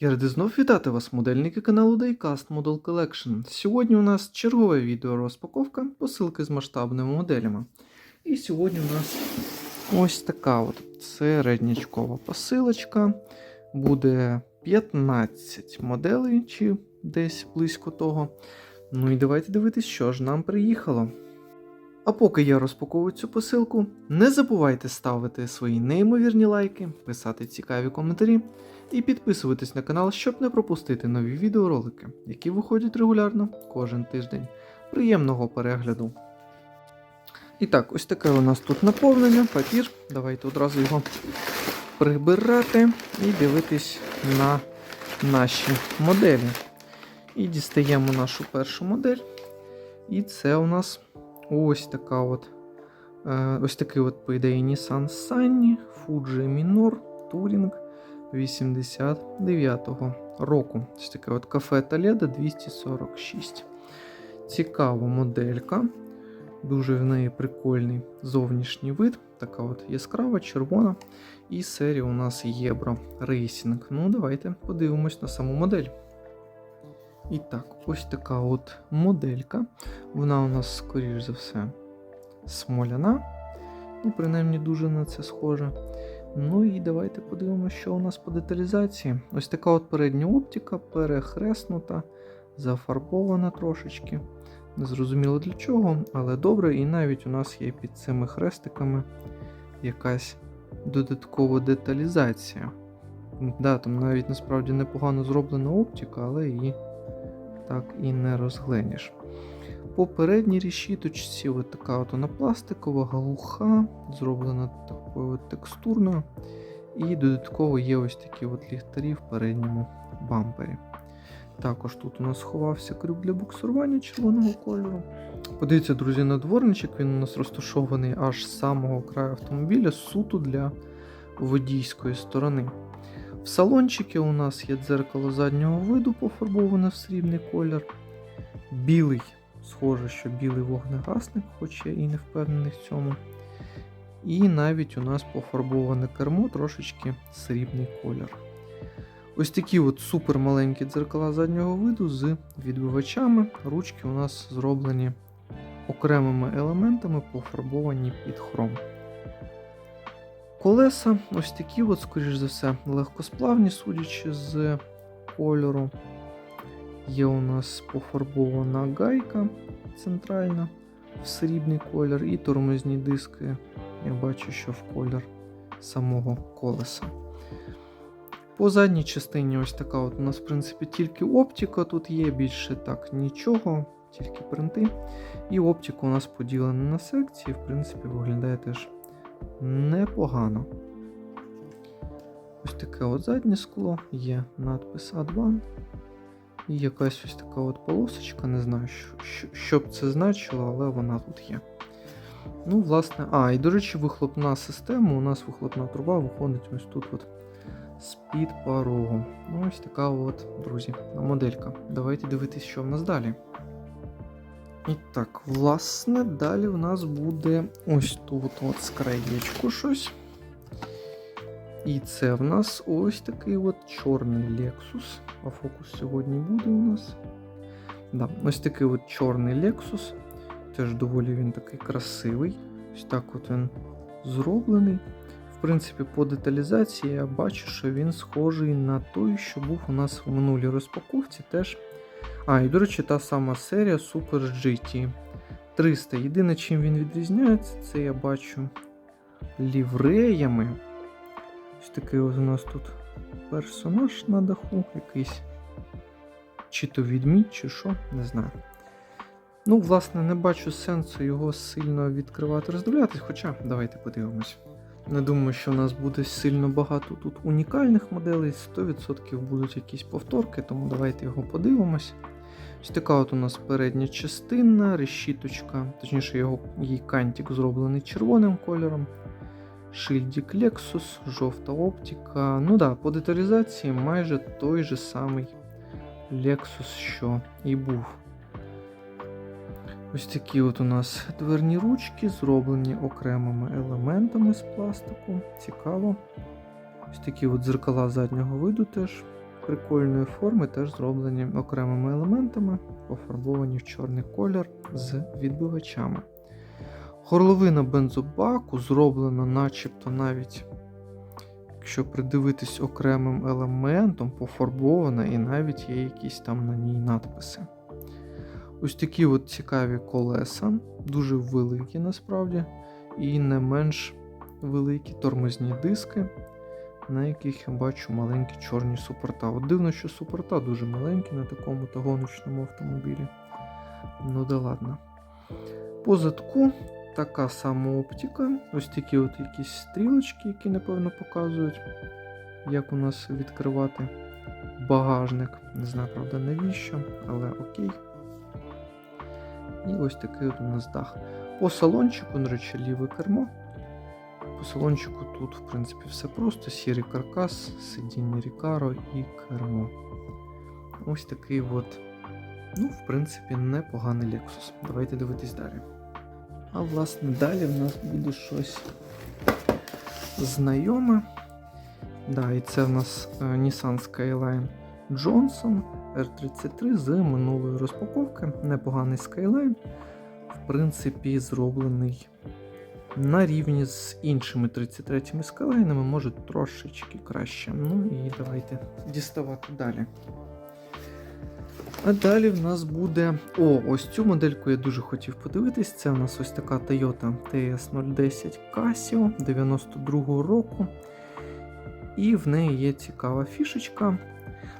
Я радий знов вітати вас, модельники каналу Diecast Model Collection. Сьогодні у нас чергове відео розпаковка посилки з масштабними моделями. І сьогодні у нас ось така от середнячкова посилочка. Буде 15 моделей, чи десь близько того. Ну і давайте дивитись, що ж нам приїхало. А поки я розпаковую цю посилку, не забувайте ставити свої неймовірні лайки, писати цікаві коментарі і підписуватись на канал, щоб не пропустити нові відеоролики, які виходять регулярно кожен тиждень. Приємного перегляду! І так, ось таке у нас тут наповнення, папір. Давайте одразу його прибирати і дивитись на наші моделі. І дістаємо нашу першу модель. І це у нас ось така от. е, Ось такий от, по ідеї, Nissan Sunny, Fuji Minor Touring 89-го року. Ось таке от кафе Толедо 246. Цікава моделька. Дуже в неї прикольний зовнішній вид. Така от яскрава, червона. І серія у нас Єбро Racing. Ну, давайте подивимось на саму модель. І так, ось така от моделька. Вона у нас, скоріш за все, смоляна. Ну, принаймні, дуже на це схоже. Ну і давайте подивимося, що у нас по деталізації. Ось така от передня оптика, перехреснута, зафарбована трошечки. Незрозуміло для чого, але добре. І навіть у нас є під цими хрестиками якась додаткова деталізація. Да, там навіть насправді непогано зроблена оптика, але її так і не розглянеш. По передній решіточці от така от вона пластикова, глуха, зроблена такою от текстурною. І додатково є ось такі от ліхтарі в передньому бампері. Також тут у нас сховався крюк для буксирування червоного кольору. Подивіться, друзі, на дворничок він у нас розташований аж з самого краю автомобіля, суто для водійської сторони. В салончикі у нас є дзеркало заднього виду, пофарбоване в срібний колір. Білий, схоже, що білий вогнегасник, хоч я і не впевнений в цьому. І навіть у нас пофарбоване кермо трошечки срібний колір. Ось такі от супер маленькі дзеркала заднього виду з відбивачами. Ручки у нас зроблені окремими елементами, пофарбовані під хром. Колеса ось такі, от, скоріш за все, легкосплавні, судячи з кольору. Є у нас пофарбована гайка центральна в срібний колір, і тормозні диски. Я бачу, що в колір самого колеса. По задній частині ось така от у нас, в принципі, тільки оптика тут є, більше так нічого, тільки принти. І оптика у нас поділена на секції, в принципі, виглядає теж непогано. Ось таке от заднє скло, є надпис A2. І якась ось така от полосочка, не знаю, що, що б це значило, але вона тут є. Ну, власне, а, і до речі, вихлопна система. У нас вихлопна труба виходить ось тут от з-під порогу. Ну, ось така от, друзі, моделька. Давайте дивитись, що в нас далі. І так, власне, далі в нас буде ось тут от з щось. І це в нас ось такий от чорний Lexus. А фокус сьогодні буде у нас. Да, ось такий от чорний Lexus. Теж доволі він такий красивий. Ось так от він зроблений. В принципі, по деталізації я бачу, що він схожий на той, що був у нас в минулій розпаковці. теж. А, і до речі, та сама серія Super GT 300. Єдине, чим він відрізняється, це я бачу лівреями. Ось такий ось у нас тут персонаж на даху, якийсь. Чи то відмідь, чи що, не знаю. Ну, власне, не бачу сенсу його сильно відкривати, роздивлятись, хоча давайте подивимось. Не думаю, що у нас буде сильно багато тут унікальних моделей, 100% будуть якісь повторки, тому давайте його подивимось. Ось така от у нас передня частина, решіточка, точніше, його, її кантик зроблений червоним кольором. Шильдик Lexus, жовта оптика. Ну да, по деталізації майже той же самий Lexus, що і був. Ось такі от у нас дверні ручки, зроблені окремими елементами з пластику. Цікаво. Ось такі от дзеркала заднього виду теж прикольної форми, теж зроблені окремими елементами, пофарбовані в чорний колір з відбивачами. Горловина бензобаку зроблена, начебто навіть, якщо придивитись окремим елементом, пофарбована, і навіть є якісь там на ній надписи. Ось такі от цікаві колеса, дуже великі насправді, і не менш великі тормозні диски, на яких я бачу маленькі чорні суперта. От дивно, що суперта дуже маленькі на такому то гоночному автомобілі. Ну да ладно. По задку така сама оптика. Ось такі от якісь стрілочки, які, напевно, показують, як у нас відкривати багажник. Не знаю, правда, навіщо, але окей. І ось такий от у нас дах. По салончику, до речі, ліве кермо. По салончику тут, в принципі, все просто: сірий каркас, сидіння Рікаро і кермо. Ось такий от, ну, в принципі, непоганий Lexus. Давайте дивитись далі. А власне далі в нас буде щось знайоме. Да, і це в нас е, Nissan Skyline Johnson R33 з минулої розпаковки. Непоганий Skyline. В принципі, зроблений на рівні з іншими 33-ми Skyline, може трошечки краще. Ну і давайте діставати далі. А далі в нас буде. О, ось цю модельку я дуже хотів подивитись. Це у нас ось така Toyota TS010 Casio 92 року. І в неї є цікава фішечка.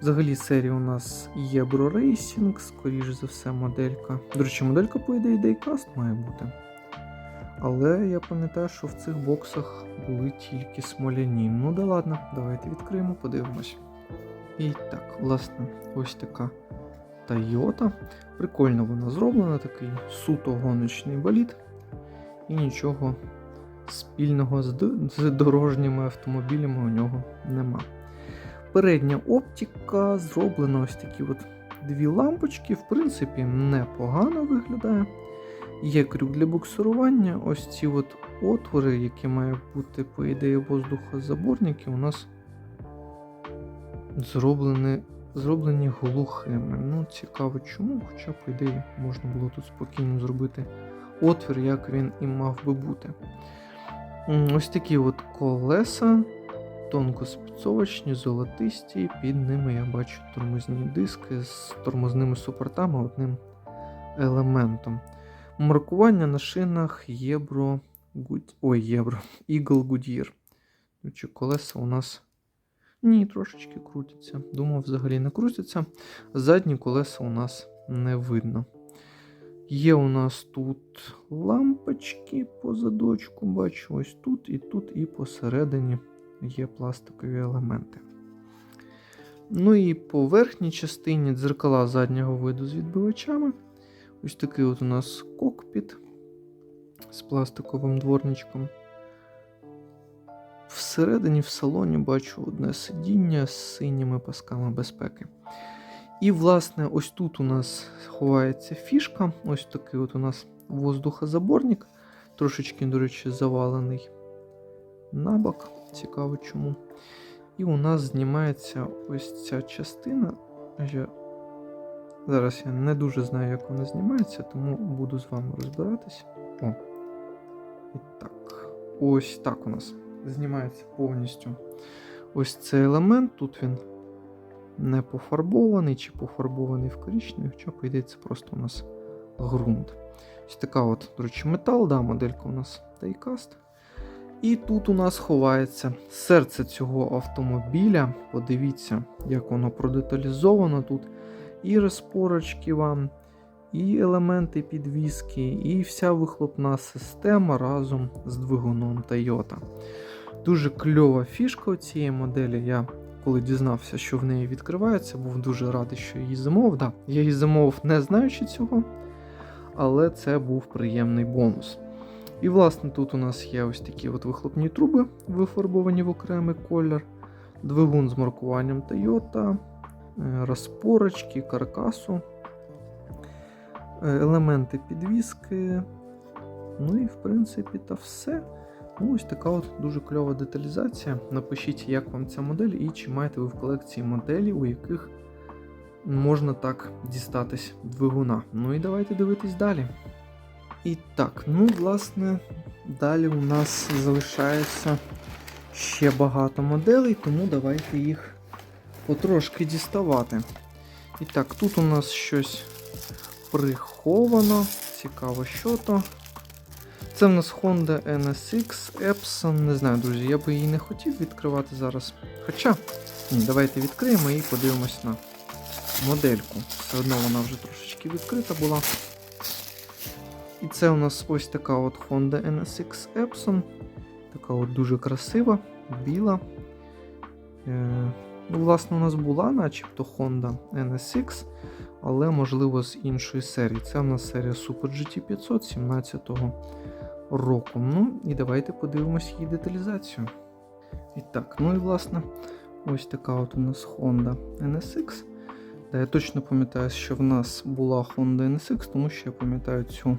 Взагалі, серія у нас Єбро Racing, скоріш за все, моделька. До речі, моделька, по ідеї, Daycast має бути. Але я пам'ятаю, що в цих боксах були тільки смоляні. Ну да ладно, давайте відкриємо, подивимось. І так, власне, ось така Toyota. Прикольно вона зроблена, такий суто гоночний болід. І нічого спільного з дорожніми автомобілями у нього нема. Передня оптика зроблена ось такі от дві лампочки, в принципі, непогано виглядає. Є крюк для буксирування. Ось ці от отвори, які мають бути, по ідеї, воздухозаборники, у нас зроблені, зроблені глухими. Ну, цікаво чому, хоча, по ідеї, можна було тут спокійно зробити отвір, як він і мав би бути. Ось такі от колеса, тонкоспецовочні, золотисті. Під ними я бачу тормозні диски з тормозними супортами одним елементом. Маркування на шинах Євро. Гуд... Ой, Євро. Eagle Goodyear. Чи колеса у нас. Ні, трошечки крутяться. Думав, взагалі не крутяться. Задні колеса у нас не видно. Є у нас тут лампочки по задочку, бачу, ось тут і тут, і посередині є пластикові елементи. Ну і по верхній частині дзеркала заднього виду з відбивачами. Ось такий от у нас кокпіт з пластиковим дворничком. Всередині в салоні бачу одне сидіння з синіми пасками безпеки. І, власне, ось тут у нас ховається фішка. Ось такий от у нас воздухозаборник. Трошечки, до речі, завалений на бок. Цікаво чому. І у нас знімається ось ця частина. Я... Зараз я не дуже знаю, як вона знімається, тому буду з вами розбиратись. О. І так. Ось так у нас знімається повністю ось цей елемент. Тут він не пофарбований чи пофарбований в коричневий, хоча, по просто у нас ґрунт. Ось така от, до речі, метал, да, моделька у нас Diecast. І тут у нас ховається серце цього автомобіля. Подивіться, як воно продеталізовано тут. І розпорочки вам, і елементи підвіски, і вся вихлопна система разом з двигуном Toyota. Дуже кльова фішка цієї моделі. Я коли дізнався, що в неї відкривається, був дуже радий, що її замовив. Да, я її замовив, не знаючи цього, але це був приємний бонус. І, власне, тут у нас є ось такі от вихлопні труби, вифарбовані в окремий колір, двигун з маркуванням Toyota, е, розпорочки, каркасу, е, елементи підвіски. Ну і, в принципі, та все. Ну, ось така от дуже кльова деталізація. Напишіть, як вам ця модель і чи маєте ви в колекції моделі, у яких можна так дістатись двигуна. Ну і давайте дивитись далі. І так, ну, власне, далі у нас залишається ще багато моделей, тому давайте їх потрошки діставати. І так, тут у нас щось приховано. Цікаво, що то. Це в нас Honda NSX Epson. Не знаю, друзі, я би її не хотів відкривати зараз. Хоча, ні, давайте відкриємо і подивимось на модельку. Все одно вона вже трошечки відкрита була. І це у нас ось така от Honda NSX Epson. Така от дуже красива, біла. Е, ну, власне, у нас була начебто Honda NSX, але можливо з іншої серії. Це у нас серія Super GT 500 17 року. Ну і давайте подивимось її деталізацію. І так, ну і власне, ось така от у нас Honda NSX. Та я точно пам'ятаю, що в нас була Honda NSX, тому що я пам'ятаю цю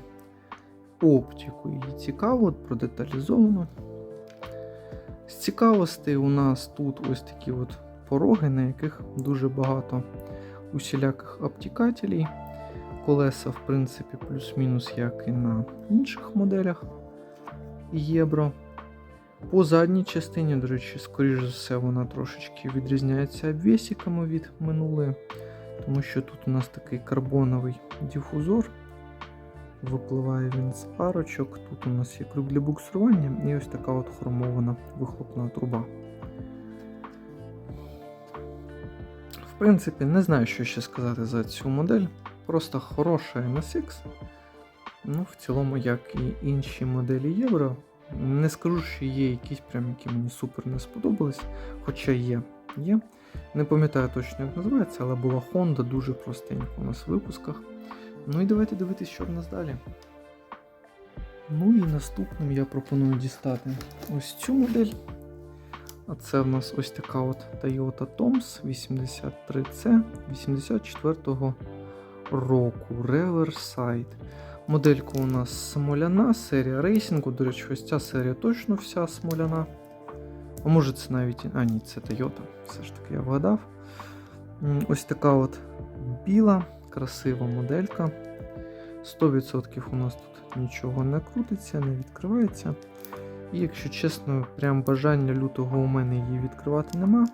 оптику. Її цікаво, продеталізовано. З цікавостей у нас тут ось такі от пороги, на яких дуже багато усіляких обтікателів. Колеса, в принципі, плюс-мінус, як і на інших моделях Євро. По задній частині, до речі, скоріш за все, вона трошечки відрізняється обвісиками від минулої, тому що тут у нас такий карбоновий дифузор. Випливає він з арочок. Тут у нас є крюк для буксування і ось така от хромована вихлопна труба. В принципі, не знаю, що ще сказати за цю модель. Просто хороша NSX. Ну, в цілому, як і інші моделі Євро. Не скажу, що є якісь прям, які мені супер не сподобались, хоча є. є. Не пам'ятаю точно, як називається, але була Honda дуже простенька у нас в випусках. Ну і давайте дивитися, що в нас далі. Ну і наступним я пропоную дістати ось цю модель. А це в нас ось така от Toyota Toms 83C 84-го року Riverside. Моделька у нас смоляна, серія рейсингу. До речі, ось ця серія точно вся смоляна. А може це навіть. А, ні, це Toyota. Все ж таки я вгадав. Ось така от біла, красива моделька. 100% у нас тут нічого не крутиться, не відкривається. І якщо чесно, прям бажання лютого у мене її відкривати нема.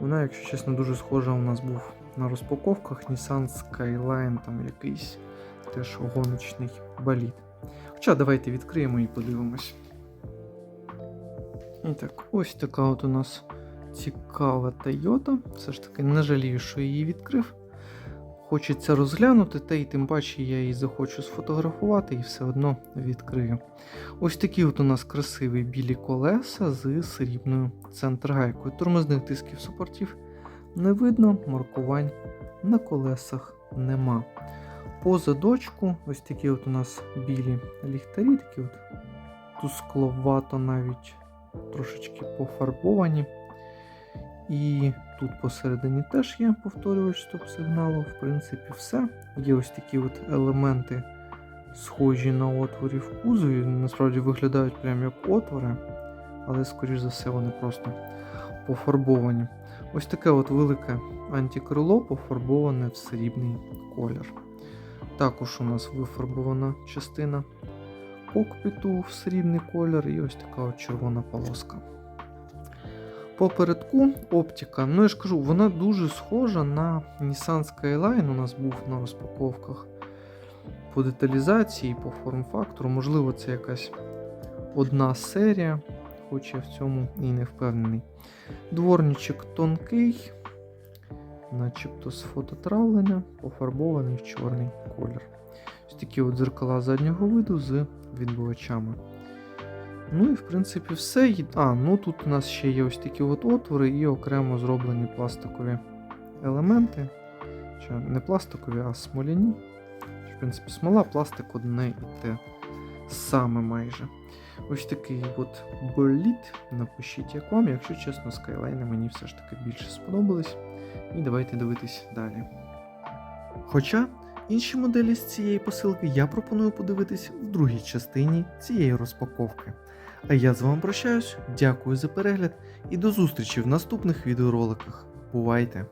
Вона, якщо чесно, дуже схожа у нас був на розпаковках Nissan Skyline, там якийсь теж гоночний болід. Хоча давайте відкриємо і подивимось. І так, ось така от у нас цікава Toyota. Все ж таки не жалію, що її відкрив. Хочеться розглянути, та й тим паче я її захочу сфотографувати і все одно відкрию. Ось такі от у нас красиві білі колеса з срібною центргайкою. Тормозних дисків супортів не видно, маркувань на колесах нема. По задочку ось такі от у нас білі ліхтарі, такі от тускловато навіть трошечки пофарбовані. І тут посередині теж є повторювач стоп-сигналу. В принципі, все. Є ось такі от елементи, схожі на отворі в кузові. Насправді виглядають прямо як отвори, але, скоріш за все, вони просто пофарбовані. Ось таке от велике антикрило пофарбоване в срібний колір. Також у нас вифарбована частина кокпіту в срібний колір і ось така от червона полоска. Попередку оптика, ну я ж кажу, вона дуже схожа на Nissan Skyline. У нас був на розпаковках по деталізації, по форм-фактору. Можливо, це якась одна серія, хоч я в цьому і не впевнений. Дворничок тонкий, начебто з фототравлення, пофарбований в чорний колір. Ось такі от дзеркала заднього виду з відбивачами. Ну і в принципі все. А, ну тут у нас ще є ось такі от отвори і окремо зроблені пластикові елементи. Чи не пластикові, а смоляні. В принципі, смола, пластик одне і те саме майже. Ось такий от боліт. Напишіть, як вам, якщо чесно, скайлайни мені все ж таки більше сподобались. І давайте дивитись далі. Хоча інші моделі з цієї посилки я пропоную подивитись в другій частині цієї розпаковки. А я з вами прощаюсь, дякую за перегляд і до зустрічі в наступних відеороликах. Бувайте!